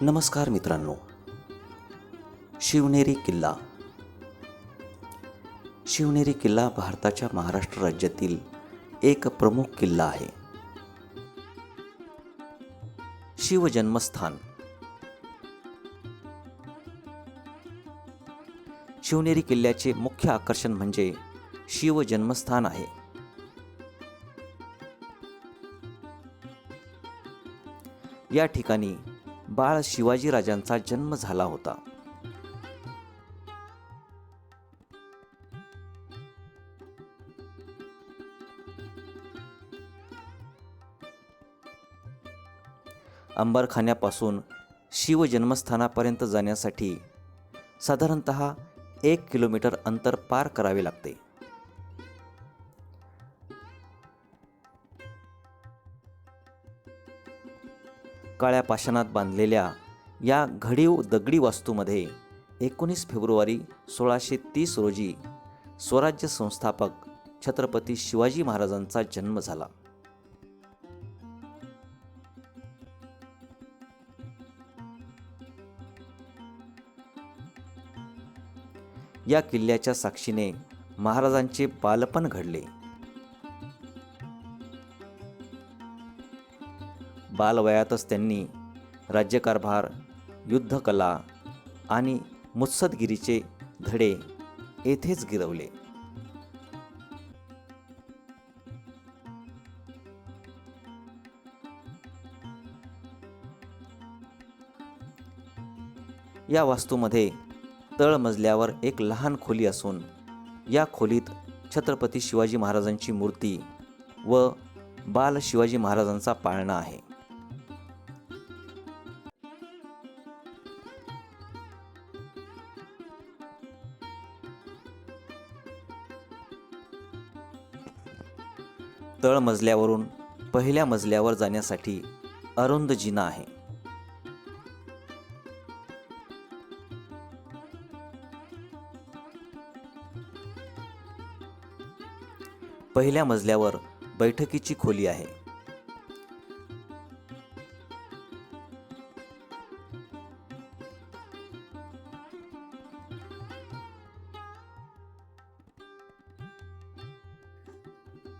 नमस्कार मित्रांनो. शिवनेरी किल्ला. शिवनेरी किल्ला भारताच्या महाराष्ट्र राज्यातील एक प्रमुख किल्ला आहे. शिवजन्मस्थान. शिवनेरी किल्ल्याचे मुख्य आकर्षण म्हणजे शिवजन्मस्थान आहे. या ठिकाणी बाळ शिवाजीराजांचा जन्म झाला होता. अंबरखान्यापासून शिवजन्मस्थानापर्यंत जाण्यासाठी साधारणत एक किलोमीटर अंतर पार करावे लागते. काळ्या पाषाणात बांधलेल्या या घडीव दगडी वास्तूमध्ये एकोणीस फेब्रुवारी सोळाशे तीस रोजी स्वराज्य संस्थापक छत्रपती शिवाजी महाराजांचा जन्म झाला. या किल्ल्याच्या साक्षीने महाराजांचे बालपण घडले. बालवयातच त्यांनी राज्यकारभार युद्धकला आणि मुत्सदगिरीचे धडे येथेच गिरवले. या वास्तूमध्ये तळमजल्यावर एक लहान खोली असून या खोलीत छत्रपती शिवाजी महाराजांची मूर्ती व बाल शिवाजी महाराजांचा पाळणा आहे. तळमजल्यावरून पहिल्या मजल्यावर जाण्यासाठी अरुंद जिना आहे. पहिल्या मजल्यावर बैठकीची खोली आहे.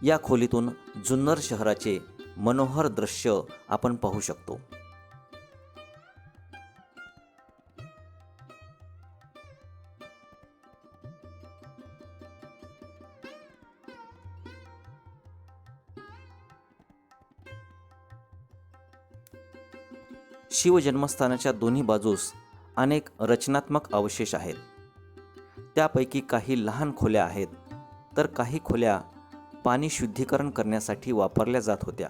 या खोलीतून जुन्नर शहराचे मनोहर दृश्य आपण पाहू शकतो. शिवजन्मस्थानाच्या दोन्ही बाजूस अनेक रचनात्मक अवशेष आहेत. त्यापैकी काही लहान खोल्या आहेत तर काही खोल्या पाणी शुद्धीकरण करण्यासाठी वापरल्या जात होत्या.